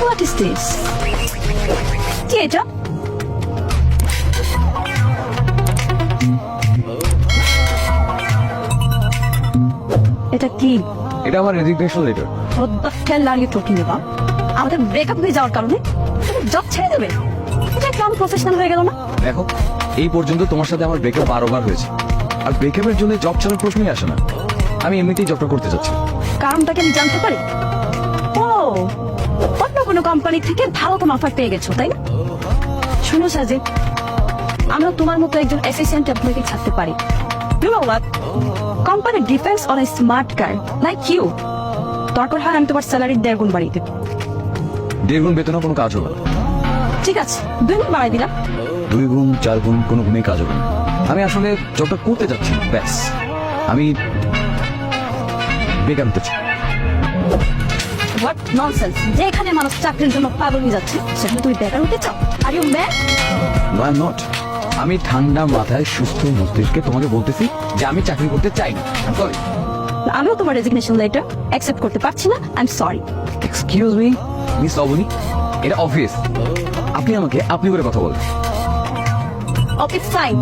What is this কি এটা এটা কি? এটা আমার resignation letter What the hell are you talking about? আমাদের ব্রেকআপ হয়ে যাওয়ার কারণে জব ছেড়ে দেবে। এটা একটু প্রফেশনাল হয়ে গেল না? দেখো এই পর্যন্ত তোমার সাথে আমার ব্রেকআপ বারোবার হয়েছে। আর ব্রেকআপের জন্য জব ছাড়ার প্রশ্নই আসে না। আমি এমনিতেই জবটা করতে চাচ্ছি কারণটা কি আমি জানতে পারি? ও অন্য কোনো কোম্পানি থেকে ভালো কোনো অফার পেয়ে গেছো তাই না? শুনো সাজে আমরা তোমার মতো একজন অ্যাসিস্ট্যান্ট এমপ্লয়িকে ছাড়তে পারি। You know what company defence on a smart car like you দরকার হয় আমি তোমার স্যালারি দেড় গুণ বাড়িয়ে দেবো। দেড় গুণ বেতনও কোনো কাজ হবে না। ঠিক আছে দুই গুণ বাড়াই দিলাম। দুই গুণ চার গুণ কোনো গুণেই কাজ হবে না। আমি আসলে জবটা করতে যাচ্ছি ব্যাস। আমি বেকার হতে চাই। হোয়াট ননসেন্স যেখানে মানুষ চাকরির জন্য পাগল হয়ে যাচ্ছে সেখানে তুমি বেকার হতে চাও? Are you man no I not আমি ঠান্ডা মাথায় সুস্থ মস্তিষ্কে তোমাকে বলতেছি যে আমি চাকরি করতে চাই না। সরি আমিও তোমার রেজিগনেশন লেটার অ্যাকসেপ্ট করতে পারছি না। I am sorry excuse me miss Abani এটা অফিস আপনি আমাকে আপনি করে কথা বলেন। Okay fine